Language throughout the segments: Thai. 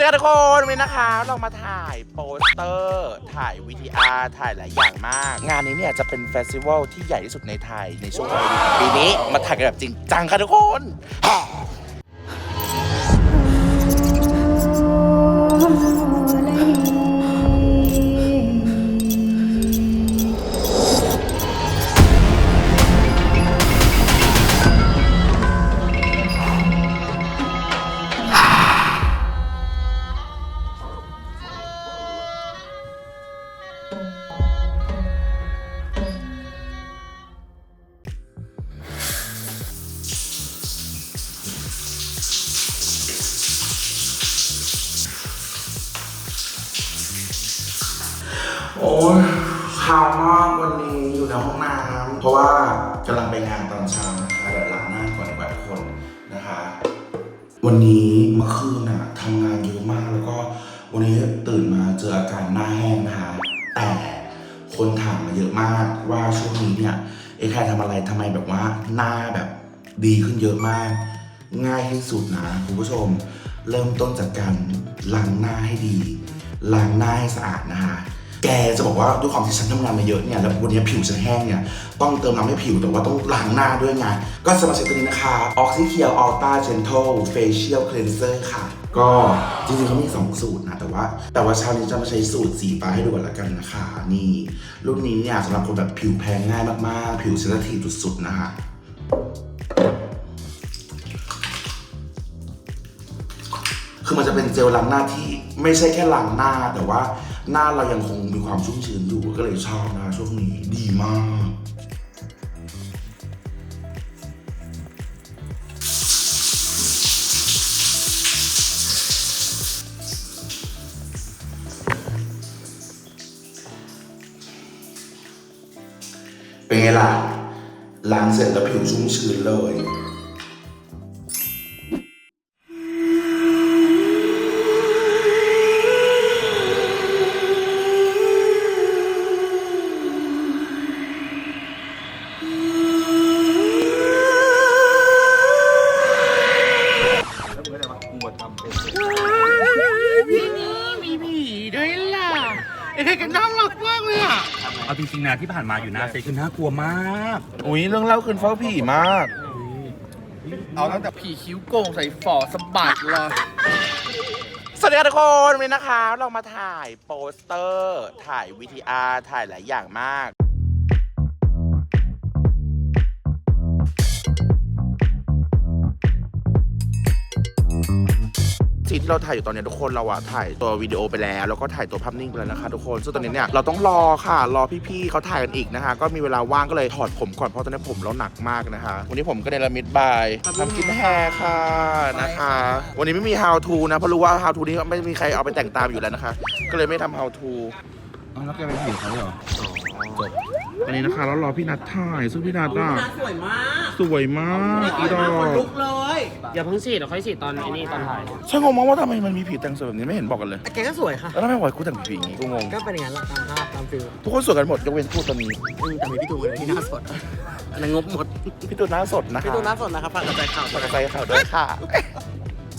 ดีค่ะทุกคนวันนี้นะคะเรามาถ่ายโปสเตอร์ ถ่ายวีดีอาร์ถ่ายหลายอย่างมาก งานนี้เนี่ยจะเป็นเฟสติวัลที่ใหญ่ที่สุดในไทยในช่วงปีนี้มาถ่ายกันแบบจริงจังค่ะทุกคน ยข่าวมากวันนี้อยู่ในห้องน้ำเพราะว่ากำลังไปงานตอนเช้านะคะเดี๋ยวล้างหน้าก่อนดีกว่าทุกคนนะคะ วันนี้เมื่อคืนน่ะทำงานเยอะมากแล้วก็วันนี้ตื่นมาเจออาการหน้าแห้งนะคะ แต่คนถามมาเยอะมากว่าช่วงนี้เนี่ยเอแคร์ทำอะไรทำไมแบบว่าหน้าแบบดีขึ้นเยอะมาก ง่ายที่สุดนะคุณผู้ชม เริ่มต้นจากการล้างหน้าให้ดีล้างหน้าให้สะอาดนะคะ แกจะบอกว่าด้วยความที่ฉันทำงานมาเยอะเนี่ยแล้ววันนี้ผิวฉันแห้งเนี่ยต้องเติมน้ำให้ผิวแต่ว่าต้องล้างหน้าด้วยไงก็สำหรับเซตตัวนี้นะคะ Oxy c a r e Ultra Gentle Facial Cleanser ค่ะ ก็จริงๆเขามี2สูตรนะ แต่ว่า แต่ว่าเช้านี้จะมาใช้สูตรสีฟ้าให้ดูกันละกันนะคะ นี่ รุ่นนี้เนี่ยสำหรับคนแบบผิวแพ้ง่ายมากๆ ผิวเซนซิทีฟสุดๆนะคะคือมันจะเป็นเจลล้างหน้าที่ไม่ใช่แค่ล้างหน้าแต่ว่า หน้าเรายังคงมีความชุ่มชื้นอยู่ก็เลยชอบนะช่วงนี้ดีมาก เป็นไงล่ะล้างเสร็จแล้วผิวชุ่มชื้นเลย ที่นี่มีผีด้วยล่ะไอ้ใครกันน่ารักมากเลยอะเอาจริงๆนะที่ผ่านมาอยู่หน้าเซ็ตคือน่ากลัวมากอุ้ยเรื่องเล่าคืนเฝ้าผีมาก เอาตั้งแต่ผีคิ้วโก่งใส่ฝอสะบัดเลย สวัสดีค่ะทุกคนวันนี้นะคะ เรามาถ่ายโปสเตอร์ ถ่ายวีทีอาร์ถ่ายหลายอย่างมาก สิ่งที่เราถ่ายอยู่ตอนนี้ทุกคนเราอะถ่ายตัววิดีโอไปแล้ว แล้วก็ถ่ายตัวภาพนิ่งไปแล้วนะคะทุกคนซึ่งตอนนี้เนี่ยเราต้องรอค่ะ รอพี่ๆเขาถ่ายกันอีกนะคะ ก็มีเวลาว่างก็เลยถอดผมก่อนเพราะตอนนี้ผมเราหนักมากนะคะ วันนี้ผมก็เนรมิตบายทำกินแฮร์ค่ะนะคะ วันนี้ไม่มี how to นะเพราะรู้ว่า how to นี้ไม่มีใครเอาไปแต่งตามอยู่แล้วนะคะ ก็เลยไม่ทำ how to เอาแล้วแกเป็นผีเขาเหรอจบ อันนี้นะคะแล้วรอพี่นัทถ่ายซึ่งพี่นัทอะสวยมากสวยมากอีดอคนกลุกเลยอย่าเพิ่งฉีดเดี๋ยวค่อยฉีดตอนไอ้นี่ตอนถ่ายฉันงงมากว่าทำไมมันมีผีแต่งสวยแบบนี้ไม่เห็นบอกกันเลยแกก็สวยค่ะ แล้วทำไมปล่อยกูแต่งผีอย่างงี้กูงงก็เป็นอย่างนั้นแหละตามภาพตามฟิลทุกคนสวยกันหมดยกเว้นกูตอนนี้อืมแต่มีพี่ตูนเลยที่หน้าสดอันนั้นงบหมดพี่ตูนหน้าสดนะคะพี่ตูนหน้าสดนะครับฝากกระจายข่าวฝากกระจายข่าวด้วยค่ะ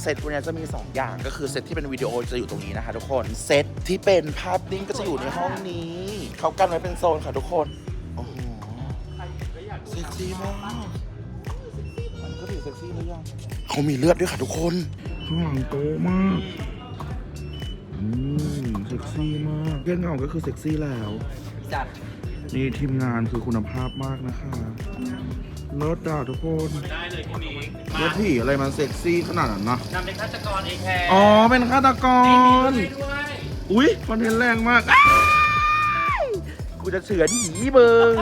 เซตวันนี้จะมี 2 อย่างก็คือเซตที่เป็นวิดีโอจะอยู่ตรงนี้นะคะทุกคน เซตที่เป็นภาพนิ่งก็จะอยู่ในห้องนี้ เขากันไว้เป็นโซนค่ะทุกคนโอ้โหเซ็กซี่มากมันก็ถือเซ็กซี่หรือยังเขามีเลือดด้วยค่ะทุกคนข้างหลังโตมากอืมเซ็กซี่มากเพื่อนเงาก็คือเซ็กซี่แล้วจัดนี่ทีมงานคือคุณภาพมากนะคะเลิศด่าทุกคนได้เลยพี่มิกแล้วผีอะไรมันเซ็กซี่ขนาดนั้นนะนำเป็นฆาตกรเอแคร์อ๋อเป็นฆาตกรด้วยอุ๊ยคอนเทนต์แรงมากอ้าย กูจะเฉือนหีเบิง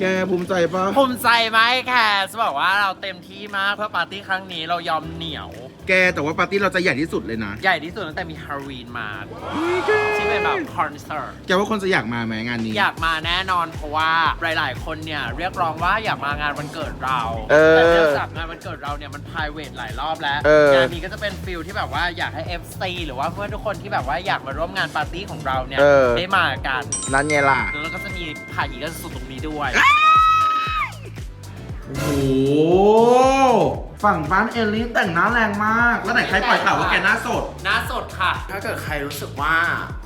แกภูมิใจปะภูมิใจไหมแค่ะจะบอกว่าเราเต็มที่มากเพื่อปาร์ตี้ครั้งนี้เรายอมเหนียว แกแต่ว่าปาร์ตี้เราจะใหญ่ที่สุดเลยนะ ใหญ่ที่สุดตั้งแต่มีฮาโลวีนมาที่ เป็นแบบคอนเสิร์ต แกว่าคนจะอยากมาไหมงานนี้ อยากมาแน่นอนเพราะว่าหลาย ๆ คนเนี่ยเรียกร้องว่าอยากมางานวันเกิดเราเออแต่เนื่องจากงานวันเกิดเราเนี่ยมัน p r i v a t หลายรอบแล้วเออ งานนี้ก็จะเป็นฟิลที่แบบว่าอยากให้ FC หรือว่าเพื่อนทุกคนที่แบบว่าอยากมาร่วมงานปาร์ตี้ของเราเนี่ยเออ ได้มากัน นั่นไงล่ะแล้วก็จะมีผ่าหยีกันสุดตรงนี้ด้วย โอ้โห ฝั่งบ้านเอลลี่แต่งหน้าแรงมาก แล้วไหนใครปล่อยข่าวว่าแกหน้าสด หน้าสดค่ะ ถ้าเกิดใครรู้สึกว่า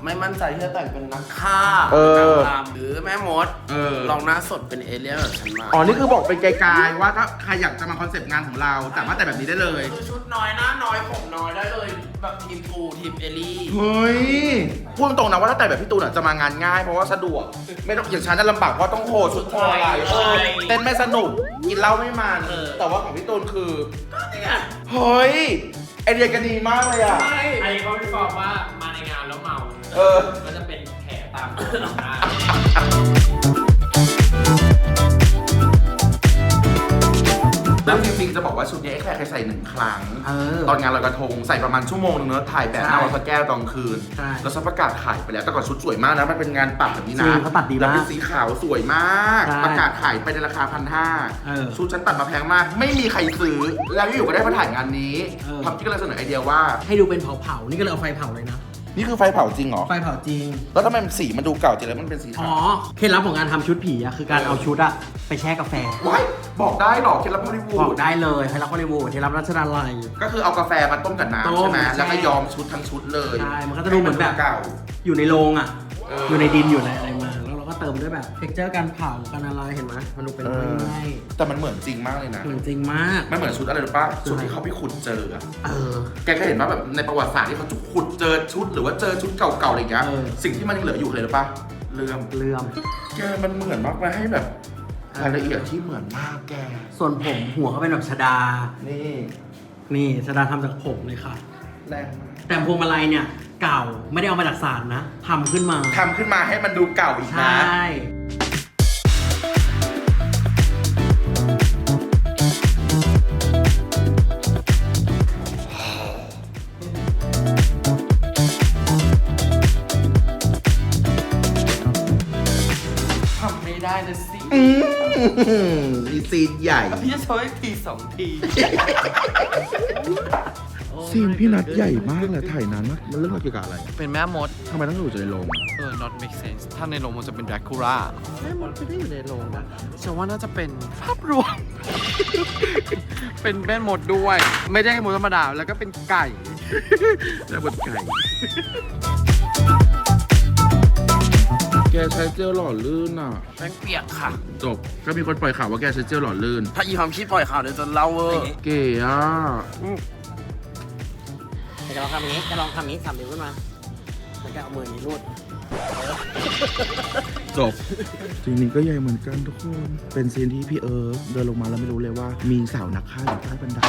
ไม่มั่นใจที่จะแต่งเป็นนักฆ่าเออเป็นนางรำหรือแม่มดเออ ลองหน้าสดเป็นเอเลี่ยนแบบฉันมาอ๋อ นี่คือบอกเป็นไกลๆว่าถ้าใครอยากจะมาคอนเซปต์งานของเราสามารถแต่งแบบนี้ได้เลย คือชุดน้อยหน้าน้อยผมน้อยได้เลย แบบทีมกูทีมเอลี่ เฮ้ย พูดตรงๆนะว่าถ้าแต่งแบบพี่ตูนอะจะมางานง่ายเพราะว่าสะดวก ไม่ต้องอย่างฉันจะลำบากเพราะต้องโหชุดโหอะไรเออเต้นไม่สนุกกินเหล้าไม่มันแต่ว่าของพี่ตูนคือเฮ้ยไอเดียกันดีมากเลยอะอันนี้เขาไม่บอกว่ามาในงานแล้วเมาเออก็จะเป็นแผลตามตัวหน้า แล้วจริงๆจะบอกว่าชุดนี้ไอ้แค่เคยใส่หนึ่งครั้ง เออ ตอนงานลอยกระทงใส่ประมาณชั่วโมงนึงเนอะถ่ายแบบหน้าวัดพระแก้วตอนคืน ใช่แล้วฉันประกาศขายไปแล้วแต่ก่อนชุดสวยมากนะมันเป็นงานปักแบบนี้จรินะงเขาตัดดีมากแล้วเป็นสีขาวสวยมาก ใช่ประกาศขายไปในราคาพันห้าเออชุดฉันตัดมาแพงมาก ไม่มีใครซื้อแล้วอยู่ๆก็ได้มาถ่ายงานนี้เออ ทำที่ก็เลยเสนอไอเดียว่า ให้ดูเป็นเผาๆนี่ก็เลยเอาไฟเผาเลยนะ นี่คือไฟเผาจริงเหรอ ไฟเผาจริง แล้วทำไมมันสีมันดูเก่าจริงแล้วมันเป็นสีอ๋ขาอวเคล็ดลับของการทำชุดผีอะคือการเอาชุดอะไปแช่กาแฟ ว้ายบอกได้เหรอเคล็ดลับฮอลลีวูบอกดได้เลยเคล็ดลับฮอลลีวูดเคล็ดลับรัชดาลัย ก็คือเอากาแฟมาต้มกับน้ำต้มใช่ไหมใช่แล้วก็ยอมชุดทั้งชุดเลยใช่มันก็จะดูเหมือนแบบ เก่า อยู่ในโรงอะเอออ อยู่ในดินอยู่ในอะไรมาแล้ว เราก็เติมด้วยแบบเท็กเจอร์การเผาการอะไรเห็นไหมมันดูเป็นเออไม้แต่มันเหมือนจริงมากเลยนะๆเหมือนจริงมาก มันเหมือนชุดอะไรรู้ป่ะชุดที่เขาไปขุดเจออะเออ แกก็เห็นว่าแบบในประวัติศาสตร์ที่เขาขุดเจอชุดหรือว่าเจอชุดเก่าๆอะไรอย่างเงี้ย เออ สิ่งที่มันยังเหลืออยู่เลยหรือป่ะเลื่อมเลื่อม แกมันเหมือนมากเลยให้แบบรายละเอียดที่เหมือนมากแก ส่วนผมหัวเขาเป็นแบบชดา นี่นี่ชดาทำจากผมเลยค่ะ แรงมากแต่พวงมาลัยเนี่ย เก่าไม่ได้เอามาจากศาลนะทำขึ้นมาทำขึ้นมาให้มันดูเก่าอีกใชนะ่ ทำไม่ได้นะสิอืมมีซีนใหญ่ พี่จะโชว์ให้ทีสองที ซีนพี่นัดใหญ่มากเลยถ่ายนานมากมันเรื่องเกี่ยวกับอะไรเป็นแม่มด ทำไมต้องอยู่ในโรงเออ not make sense ถ้าในโรงมันจะเป็น Dracula แม่มดไม่ได้อยู่ในโรงนะฉันว่าน่าจะเป็นภาพรวม เป็นแม่มดด้วย ไม่ได้มดธรรมดาแล้วก็เป็นไก่แล้วบนไก่ แกใช้เจลหล่อลื่นอะ แป้งเปียกค่ะ จบ ก็มีคนปล่อยข่าวว่าแกใช้เจลหล่อลื่น ถ้าอีความคิดปล่อยข่าวเดี๋ยวจะเล่าเวอร์ เก๋อะ จะลองทำอย่างนี้จะลองทำอย่างนี้สามนิ้วขึ้นมาแล้วก็เอามืออย่างนี้รูดจบซีนนี้ก็ใหญ่เหมือนกันทุกคน เป็นซีนที่พี่เอิร์ธเดินลงมาแล้วไม่รู้เลยว่า มีสาวนักฆ่าอยู่ใต้บันได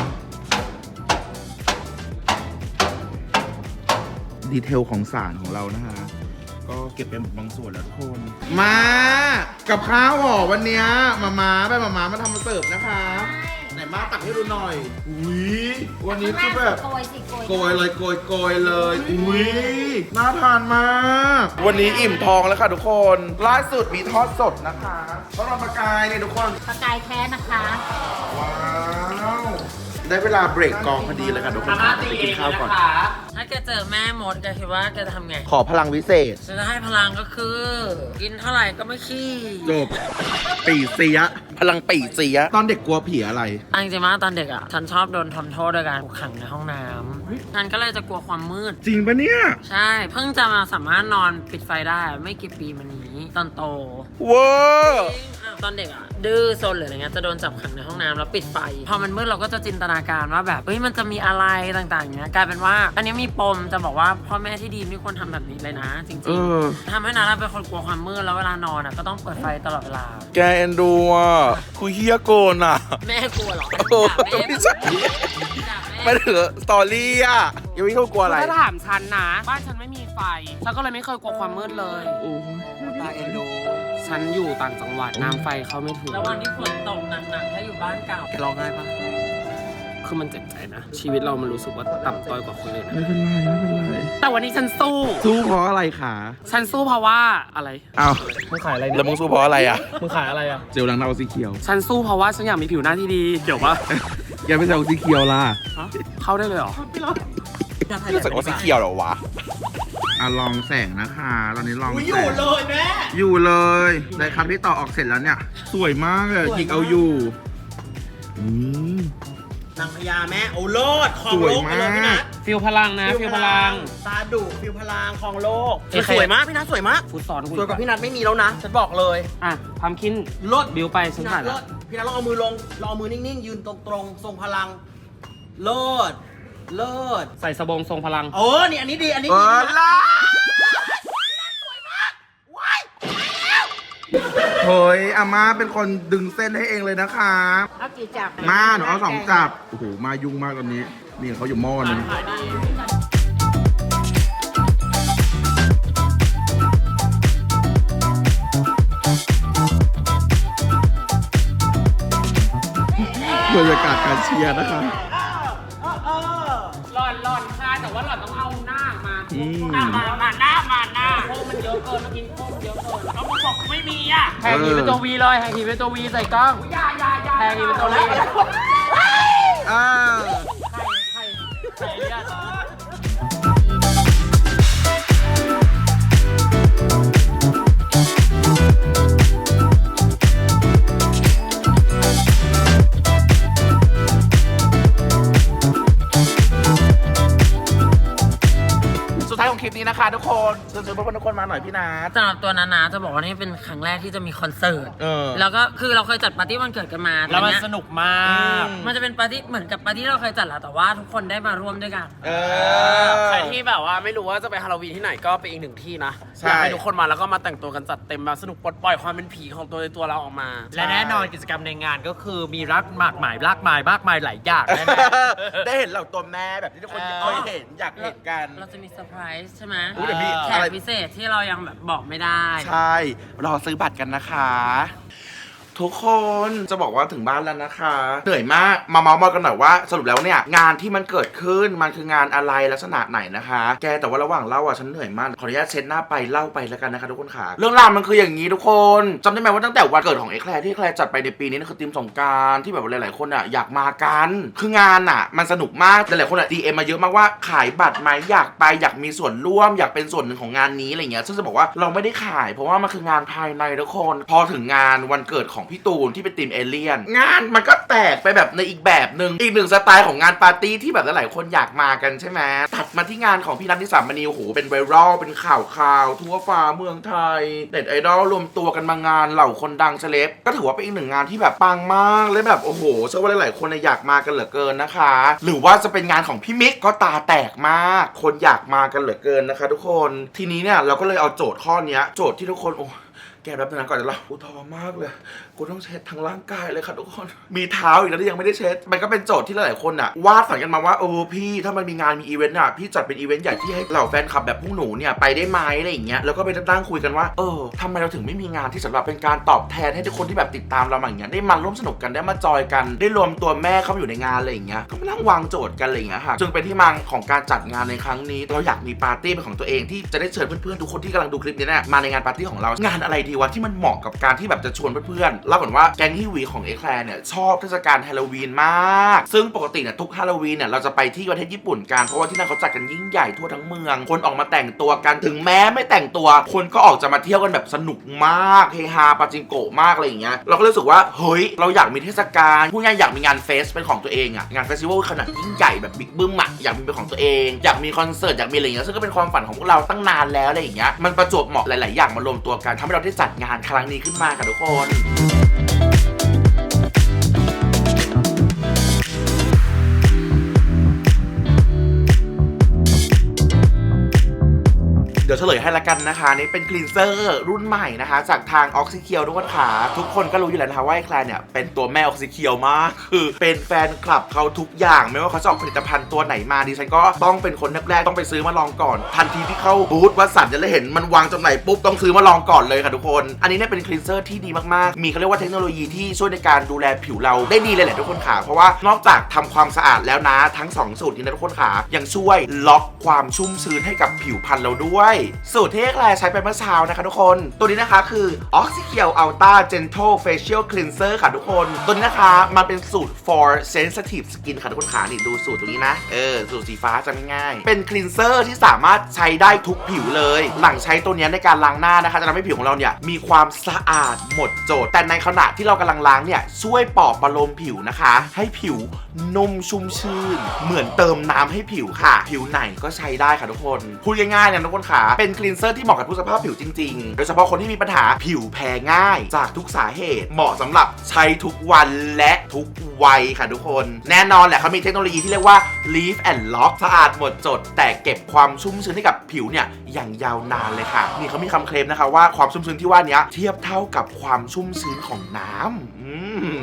ดีเทลของสารของเรานะฮะก็เก็บไปหมดบางส่วนแล้วทุกคน มา กับข้าวหอวันเนี้ยมาม่าไปมาม่ามาทำมาเสิร์ฟนะคะไหน มาตักให้ดูหน่อย อุ้ยวันนี้คือแบบ โกยสิโกยโกยเลยโกยโกยเลย อุ้ยน่าทานมาก วันนี้อิ่มท้องแล้วค่ะทุกคน ล่าสุดมีทอดสดนะคะทอดมันปลากายเนี่ยทุกคน ปลากายแท้นะคะ ว้าว ได้เวลาเบรกกองพอดีเลยค่ะทุกคนอาม่าไปตีกิเอนงข้าวนะก่อนคะถ้าแกเจอแม่มดแกคิดว่าแกจะทำไงขอพลังวิเศษจะให้พลังก็คือ กินเท่าไหร่ก็ไม่ขี้ จบปีเสีย พลังปีเสียตอนเด็กกลัวผีอะไรอังจริงๆว่าตอนเด็กอะ ฉันชอบโดนทำโทษด้วยการถูกขังในห้องน้ำฉันก็เลยจะกลัวความมืด จริงปะเนี่ยใช่ เพิ่งจะมาสามารถนอนปิดไฟได้ ไม่กี่ปีมานี้ ตอนโต เวอร์อ้าว ตอนเด็กอะดื้อซนหรืออะไรเงี้ยจะโดนจับขังในห้องน้ำแล้วปิดไฟ พอมันมืดเราก็จะจินตนาการว่าแบบเฮ้ยมันจะมีอะไรต่างๆเงี้ยกลายเป็นว่า อันนี้มีปมจะบอกว่าพ่อแม่ที่ดีไม่ควรทำแบบนี้เลยนะจริงเออๆทำให้นาราเป็นคนกลัวความมืดแล้วเวลานอนอะก็ต้องเปิดไฟตลอดเวลา แกเอ็นดูอะคุยเฮียโกนอะ แม่กลัวเหรอโอ้ด่าแม่ไม่ใช่ด่าแม่ ไม่ถือสตอรี่อะยังไม่เข้ากลัวอะไร ถ้าถามฉันนะ บ้านฉันไม่มีไฟ ฉันก็เลยไม่เคยกลัวความมืดเลย โอ้ยตาเอ็นดูฉันอยู่ต่างจังหวัดน้ำไฟเข้าไม่ถึง แล้ววันที่ฝนตกหนักๆถ้าอยู่บ้านเก่าแกร้องไห้ปะคือมันเจ็บใจนะ ชีวิตเรามันรู้สึกว่าต่ำต้อยกว่าคนอื่นนะไม่เป็นไรไม่เป็นไรแต่วันนี้ฉันสู้ สู้เพราะอะไรคะฉันสู้เพราะว่าอะไรอ้าวมึงขายอะไรแล้วมึงสู้เพราะอะไรอะมึงขายอะไรอะเจลล้างหน้าสีเขียว ฉันสู้เพราะว่าฉันอยากมีผิวหน้าที่ดีเกี่ยวปะแกไม่ใช่สีเขียวล่ะฮะเข้าได้เลยเหรอรู้สึกว่าสีเขียวเหรอวะอะลองแสงนะคะตอนนี้ลองแสงอยู่เลยแม่อยู่เลยได้ครั้งที่ต่อออกเสร็จแล้วเนี่ย สวยมากเลยจิกเอาอยู่อืมนางพญาแม่โอโลดครองสวยโลกไปเลยพี่มานักทฟิลพลังนะฟิลพลังตาดุฟิวพลังครองโลกเอ้ยสวยมากพี่นัทสวยมากฟุตซอนคุสวยกว่าพี่นัทไม่มีแล้วนะฉันบอกเลย อะพัมคินลดบิวไปฉันพี่นัถ่าทยแล้เลิวศ พี่นัทลองเอามือลงลองเอามือนิ่งๆ ยืนตรงๆ ทรงพลัง เลิศ เลิศ ใส่สบงทรงพลัง โอ้นี่อันนี้ดี อันนี้เอดีอล่ะเฮ้ยอาม่าเป็นคนดึงเส้นให้เองเลยนะคะ เอากี่จับมาหนูเอาสองจับ โอ้โห มายุ่งมากตอนนี้ นี่เขาอยู่หม้อนึงบากาศการเชียร์นะคะ หล่อนหล่อนค่ะแต่ว่าหล่อนต้องเอาหน้ามาอืมอะมามาหน้ามาหน้าโค้งมันเยอะเกินเมื่อกี้โค้งมันเยอะเกินแล้วมึงบอกกูไม่มีอะแพงทีเป็นตัววีเลยแพงทีเป็นตัววีใส่กล้อง อย่าอย่าอย่าแพงทีเป็นตัววีอ่าใครใครใครเรีย คลิปนี้นะคะทุกคนเชิญชวนเพื่อนๆทุกคนมาหน่อยพี่นัท สำหรับตัวนานาจะบอกว่านี่เป็นครั้งแรกที่จะมีคอนเสิร์ต เออ แล้วก็คือเราเคยจัดปาร์ตี้วันเกิดกันมาแล้วมันต่เยสนุกมากมันจะเป็นปาร์ตี้เหมือนกับปาร์ตี้ที่เราเคยจัดแหละแต่ว่าทุกคนได้มาร่วมด้วยกันเอใครที่แบบว่าไม่รู้ว่าจะไปฮาโลวีนที่ไหนก็ไปอีกหนึ่งที่นะใช่ อยากให้ทุกคนมาแล้วก็มาแต่งตัวกันจัดเต็มมาสนุกปลดปล่อยความเป็นผีของตัวในตัวเราออกมา และแน่นอนกิจกรรมในงานก็คือมีรักมากมายรากมายมากมายหลายอย่างแน่ได้เห็นเหล่าตัวแม่แบบที่ทุกคนเคยเห็นอยากเห็นกัน เราจะมีเซอร์ไพรส์ใช่ไหมอุ๊ยเดี๋ยวมีแขอะไรกพิเศษที่เรายังแบบบอกไม่ได้ ใช่ รอซื้อบัตรกันนะคะ ทุกคนจะบอกว่าถึงบ้านแล้วนะคะเหนื่อยมากมาเมาส์มอกันหน่อยว่าสรุปแล้วเนี่ยงานที่มันเกิดขึ้นมันคืองานอะไรลักษณะไหนนะคะ แกแต่ว่าระหว่างเล่าอะฉันเหนื่อยมากขออนุญาตเช็ดหน้าไปเล่าไปแล้วกันนะคะทุกคนค่ะ เรื่องราวมันคืออย่างนี้ทุกคนจำได้ไหมว่าตั้งแต่วันเกิดของเอกแคลร์ที่แคลร์จัดไปในปีนี้นั่นคือทีมสงการที่แบบหลายๆคนอะอยากมากันคืองานอะ มันสนุกมากหลายๆคนอะดีเอ็มมาเยอะมากว่าขายบัตรไหมอยากไปอยากมีส่วนร่วม อยากเป็นส่วนหนึ่งของงานนี้อะไรเงี้ยซึ่งจะบอกว่าเราไม่ได้ขาย เพราะว่ามันคืองานภายในทุกคน พอถึงงานวันเกิดของพี่ตูนที่เป็นทีมเอเลียน งานมันก็แตกไปแบบในอีกแบบหนึ่งอีกหนึ่งสไตล์ของงานปาร์ตี้ที่แบบหลายๆคนอยากมากันใช่ไหมตัดมาที่งานของพี่นัทนิสามณีโอ้โหเป็นไวรัลเป็นข่าวข่าวทั่วฟ้าเมืองไทยเน็ตไอดอลรวมตัวกันมางานเหล่าคนดังเซเลบก็ถือว่าเป็นอีกหนึ่งงานที่แบบปังมากและแบบโอ้โหเชื่อว่าหลายๆคนเนี่ยอยากมากันเหลือเกินนะคะ หรือว่าจะเป็นงานของพี่มิกก็ตาแตกมาก คนอยากมากันเหลือเกินนะคะ ทุกคนทีนี้เนี่ยเราก็เลยเอาโจทย์ข้อนี้โจทย์ที่ทุกคนโอ้ แกแป๊บนึงนะก่อนจะเล่าอุทอมากเลย กูต้องเช็ดทั้งร่างกายเลยค่ะทุกคน มีเท้าอีกแล้วที่ยังไม่ได้เช็ด มันก็เป็นโจทย์ที่หลายๆคนอะวาดฝันกันมาว่าโอ้พี่ถ้ามันมีงานมีอีเวนต์อะพี่จัดเป็นอีเวนต์ใหญ่ที่ให้เหล่าแฟนคลับแบบพวกหนูเนี่ยไปได้ไหมอะไรอย่างเงี้ย แล้วก็ไปตั้งคุยกันว่า เออทำไมเราถึงไม่มีงานที่สำหรับเป็นการตอบแทนให้ทุกคนที่แบบติดตามเราอย่างเงี้ย ได้มาร่วมสนุกกันได้มาจอยกัน ได้รวมตัวแม่เข้ามาอยู่ในงานอะไรอย่างเงี้ย ก็มานั่งวางโจทย์กันอะไรอย่างเงี้ยค่ะ จึงเป็นที่มาของการจัดงานในครั้งนี้ เราอยากมีปาร์ตี้เป็นของตัวเองที่จะได้เชิญเพื่อนๆทุกคนที่กำลังดูคลิปนี้เนี่ยมาในงานปาร์ตี้ของเรางานอะไรดวะที่มันเหมาะกับการที่แบบจะชวนเพื่อนๆเล่าก่อนว่าแก๊งฮิวีของเอแคลร์เนี่ยชอบเทศกาลฮาโลวีนมาก ซึ่งปกติเนี่ยทุกฮาโลวีนเนี่ยเราจะไปที่ประเทศญี่ปุ่นกันเพราะว่าที่นั่นเขาจัดกันยิ่งใหญ่ทั่วทั้งเมือง คนออกมาแต่งตัวกันถึงแม้ไม่แต่งตัว คนก็ออกจะมาเที่ยวกันแบบสนุกมากเฮฮาปาจิงโกะมากอะไรอย่างเงี้ยเราก็รู้สึกว่าเฮ้ยเราอยากมีเทศกาลพูดง่ายอยากมีงานเฟสเป็นของตัวเองอะงานเฟสติวัลขนาดยิ่งใหญ่แบบบิ๊กบึ้มอะอยากมีเป็นของตัวเองอยากมีคอนเสิร์ตอยากมีอะไรอย่างเงี้ยซึ่งก็เป็นความฝันของพวกเราตั้งนานแล้วอะไรอย่างเงี้ยมันประจวบเหมาะหลาย ๆ อย่างมารวมตัวกันทำให้เราได้จัดงานครั้งนี้ขึ้นมาค่ะทุกคน ดี๋ยวเฉลยให้ละกันนะคะนี่เป็นคลีนเซอร์รุ่นใหม่นะคะ จากทางออกซิเคียวทุกคนค่ะทุกคนก็รู้อยู่แล้วนะคะว่าไอ้แคลร์เนี่ยเป็นตัวแม่ออกซิเคียวมาก คือเป็นแฟนคลับเขาทุกอย่างไม่ว่าเขาจะออกผลิตภัณฑ์ตัวไหนมาดิฉันก็ต้องเป็นคนแรกๆต้องไปซื้อมาลองก่อน ทันทีที่เข้าบูธวัสันจะได้เห็นมันวางจำหน่ายปุ๊บต้องซื้อมาลองก่อนเลยค่ะทุกคน อันนี้เนี่ยเป็นคลีนเซอร์ที่ดีมากๆ มีเขาเรียกว่าเทคโนโลยีที่ช่วยในการดูแลผิวเราได้ดีเลยแหละทุกคนค่ะเพราะว่านอกจากทำความสะอาดแล้วนะทั้งสองสูตรนี้นะทุกคนค่ะยังช่วยล็อกความชุ่มชื้นให้กับผิวพรรณเราด้วยสูตรที่แคลร์ใช้ไปเมื่อเช้านะคะทุกคน ตัวนี้นะคะคือ o x y c i a l Ultra Gentle Facial Cleanser ค่ะทุกคน ตัวนี้นะคะมันเป็นสูตร for sensitive skin ค่ะทุกคนขานี่ดูสูตรตรงนี้นะ เออ สูตรสีฟ้าจะง่ายเป็นคลีนเซอร์ที่สามารถใช้ได้ทุกผิวเลย หลังใช้ตัวนี้ในการล้างหน้านะคะ จะทำให้ผิวของเราเนี่ยมีความสะอาดหมดจด แต่ในขณะที่เรากำลังล้างเนี่ยช่วยปลอบประโลมผิวนะคะ ให้ผิวนุ่มชุ่มชื่น เหมือนเติมน้ำให้ผิวค่ะ ผิวไหนก็ใช้ได้ค่ะทุกคน พูดง่ายๆนะทุกคนค่ะเป็นคลีนเซอร์ที่เหมาะกับทุกสภาพผิวจริงๆ โดยเฉพาะคนที่มีปัญหาผิวแพ้ง่าย จากทุกสาเหตุ เหมาะสำหรับใช้ทุกวันและทุกวัยค่ะทุกคน แน่นอนแหละเขามีเทคโนโลยีที่เรียกว่า leave and lock สะอาดหมดจด แต่เก็บความชุ่มชื้นให้กับผิวเนี่ยอย่างยาวนานเลยค่ะ นี่เขามีคำเคลมนะคะว่าความชุ่มชื้นที่ว่านี้เทียบเท่ากับความชุ่มชื้นของน้ำอืม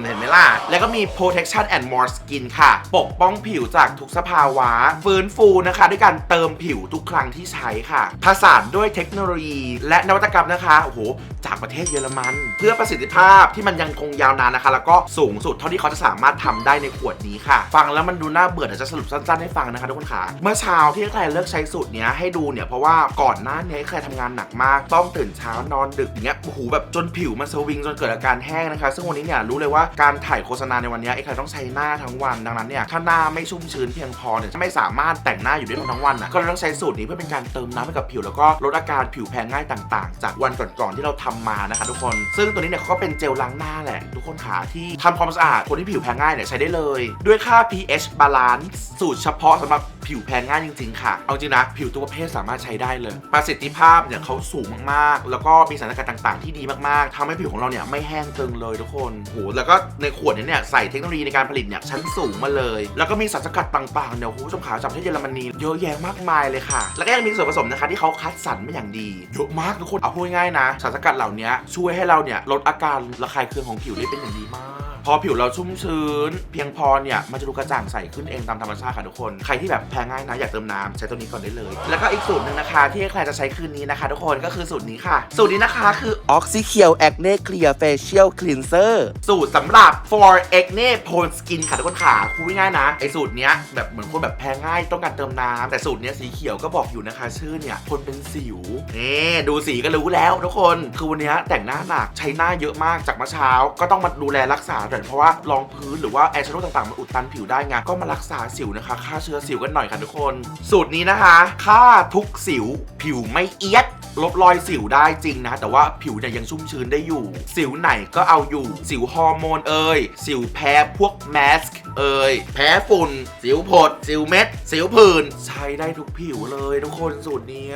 เห็นไหมล่ะ แล้วก็มี protection and more skin ค่ะ ปกป้องผิวจากทุกสภาวะ ฟื้นฟูนะคะ ด้วยการเติมผิวทุกครั้งที่ใช้ค่ะ ผสานด้วยเทคโนโลยี และนวัตกรรมนะคะโอ้โหจากประเทศเยอรมัน เพื่อประสิทธิภาพที่มันยังคงยาวนานนะคะ แล้วก็สูงสุดเท่าที่เขาจะสามารถทำได้ในขวดนี้ค่ะ ฟังแล้วมันดูน่าเบื่อเดี๋ยวจะสรุปสั้นๆให้ฟังนะคะทุกคนค่ะ เมื่อเช้าที่ใครเลิกใช้สูตรเนี้ยให้ดูเนี่ยเพราะว่าก่อนหน้านี้ใครทำงานหนักมาก ต้องตื่นเช้านอนดึกอย่างเงี้ยโอ้โหแบบจนผิวมันสวิงจนเกิดอาการแห้งนะคะ ซึ่งวันนี้เนี่ยรู้เลยว่าการถ่ายโฆษณาในวันนี้ไอ้ใครต้องใช้หน้าทั้งวันดังนั้นเนี่ยถ้าหน้าไม่ชุ่มชื้นเพียงพอเนี่ยไม่สามารถแต่งหน้าอยู่ได้ทั้งวันอะก็เลยต้องใช้สูตรนี้เพื่อเป็นการเติมน้ำให้กับผิว แล้วก็ลดอาการผิวแพ้ง่ายต่างๆ จากวันก่อนๆที่เราทำมานะคะทุกคน ซึ่งตัวนี้เนี่ยเขาก็เป็นเจลล้างหน้าแหละ ทุกคนขาที่ทำความสะอาดคนที่ผิวแพ้ง่ายเนี่ยใช้ได้เลย ด้วยค่า pH balance สูตรเฉพาะสำหรับผิวแพ้ง่ายจริงๆค่ะ เอาจริงนะ ผิวทุกประเภทสามารถใช้ได้เลย ประสิทธิภาพเนี่ยเขาสูงมากๆ แล้วก็มีสารสกัดต่างๆ ที่ดีมากๆทำให้ผิวของเราเนี่ยไม่แห้งตึงเลยทุกคนโหแล้วก็ในขวดนี้เนี่ยใส่เทคโนโลยีในการผลิตเนี่ยชั้นสูงมาเลย แล้วก็มีสารสกัดต่างๆเนี่ยคุณผู้ชมขาจากประเทศเยอรมนีเยอะแยะมากมายเลยค่ะ แล้วก็ยังมีส่วนผสมนะคะที่เขาคัดสรรมาอย่างดีเยอะมากทุกคนเอาพูดง่ายนะสารสกัดเหล่านี้ช่วยให้เราเนี่ยลดอาการระคายเคืองของผิวได้เป็นอย่างดีมาก อผิวเราชุ่มชื้น เพียงพอเนี่ยมันจะดูกระจ่างใสขึ้นเองตามธรรมชาติค่ะทุกคนใครที่แบบแพ้ง่ายนะอยากเติมน้ำใช้ตัวนี้ก่อนได้เลย แล้วก็อีกสูตรหนึ่งนะคะ ที่ใครจะใช้คืนนี้นะคะ ทุกคนก็คือสูตรนี้ค่ะ สูตรนี้นะคะคือ Oxy c i a l Acne Clear Facial Cleanser สูตรสำหรับ for acne prone skin ค่ะทุกคนค่ะคูดง่ายๆนะไอสูตรเนี้ยแบบเหมือนคนแบบแพ้ง่ายต้องการเติมน้ำแต่สูตรเนี้ยสีเขียวก็บอกอยู่นะคะ ชื่อเนี่ยคนเป็นสิวนี่ดูสีก็รู้แล้วทุกคนคือวันนี้แต่งหน้าหนักใช้หน้าเยอะมากจากเมื่อเช้า ก็ต้องมาดูแลรักษาหน่อยเพราะว่ารองพื้นหรือว่าแอร์ชโนต่างๆมันอุดตันผิวได้ไงก็มารักษาสิวนะคะฆ่าเชื้อสิวกันหน่อยค่ะทุกคน สูตรนี้นะคะฆ่าทุกสิว ผิวไม่เอียดลบรอยสิวได้จริงนะ แต่ว่าผิวเนี่ยยังชุ่มชื้นได้อยู่ สิวไหนก็เอาอยู่ สิวฮอร์โมนเอ่ยสิวแพ้พวกแมสก์เอ่ยแพ้ฝุ่น สิวผด สิวเม็ด สิวผื่นใช้ได้ทุกผิวเลยทุกคนสูตรนี้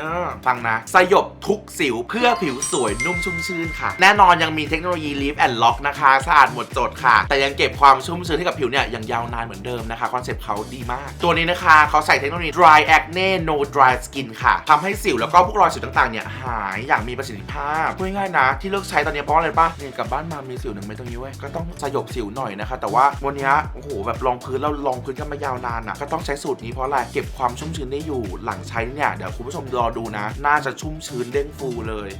ฟังนะ สยบทุกสิวเพื่อผิวสวยนุ่มชุ่มชื่นค่ะ แน่นอนยังมีเทคโนโลยี Leave and Lock นะคะ สะอาดหมดจดค่ะแต่ยังเก็บความชุ่มชื้นให้กับผิวเนี่ยอย่างยาวนานเหมือนเดิมนะคะคอนเซ็ปต์เขาดีมาก ตัวนี้นะคะเขาใส่เทคโนโลยี Dry Acne No Dry Skin ค่ะทำให้สิวแล้วก็พวกรอยสิวต่างๆเนี่ยหายอย่างมีประสิทธิภาพพูดง่ายๆนะ ที่เลิกใช้ตอนนี้เพราะอะไรปะเนี่ยกลับบ้านมามีสิวหนึ่งเม็ดตรงนี้เว้ยก็ต้องสยบสิวหน่อยนะคะ แต่ว่าวันนี้โอ้โหแบบรองพื้นแล้วรองพื้นกันมายาวนานอะก็ต้องใช้สูตรนี้เพราะอะไรเก็บความชุ่มชื้นได้อยู่หลังใช้เนี่ยเดี๋ยวคุณผู้ชมรอดูนะ น่าจะชุ่มชื้นเด้งฟูเลย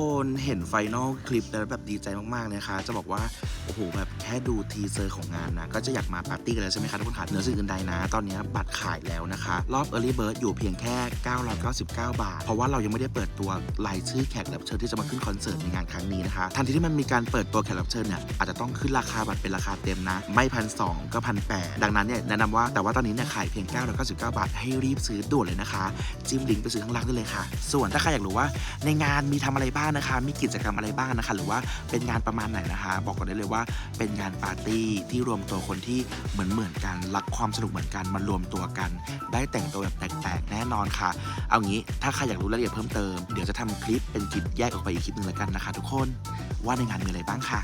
คนเห็นไฟนอลคลิปแล้วแบบดีใจมากๆเลยค่ะ จะบอกว่า โอ้โห แบบแค่ดูทีเซอร์ของงานนะ ก็จะอยากมาปาร์ตี้กันแล้วใช่ไหมคะทุกคนค่ะเหนือสิ่งอื่นใดนะ ตอนนี้บัตรขายแล้วนะคะ รอบ Early Bird อยู่เพียงแค่ 999 บาท เพราะว่าเรายังไม่ได้เปิดตัวรายชื่อแขกรับเชิญที่จะมาขึ้นคอนเสิร์ตในงานครั้งนี้นะคะ ทันทีที่มันมีการเปิดตัวแขกรับเชิญเนี่ย อาจจะต้องขึ้นราคาบัตรเป็นราคาเต็มนะ ไม่พันสองก็พันแปดดังนั้นเนี่ยแนะนำว่า แต่ว่าตอนนี้เนี่ยขายเพียง 999 บาท ให้รีบซื้อด่วนเลยนะคะ จิ้มลิงก์ไปซื้อข้างล่างได้เลยค่ะ ส่วนถ้าใครอยากรู้ว่าในงานมีทำอะไรอะไรบ้างนะคะ มีกิจกรรมอะไรบ้างนะคะ หรือว่าเป็นงานประมาณไหนนะคะ บอกก่อนได้เลยว่าเป็นงานปาร์ตี้ที่รวมตัวคนที่เหมือนเหมือนกันรักความสนุกเหมือนกันมารวมตัวกัน ได้แต่งตัวแบบแปลกๆแน่นอนค่ะ เอางี้ถ้าใครอยากรู้รายละเอียดเพิ่มเติมเดี๋ยวจะทำคลิปเป็นคลิปแยกออกไปอีกคลิปหนึ่งแล้วกันนะคะ ทุกคนว่าในงานมีอะไรบ้างค่ะ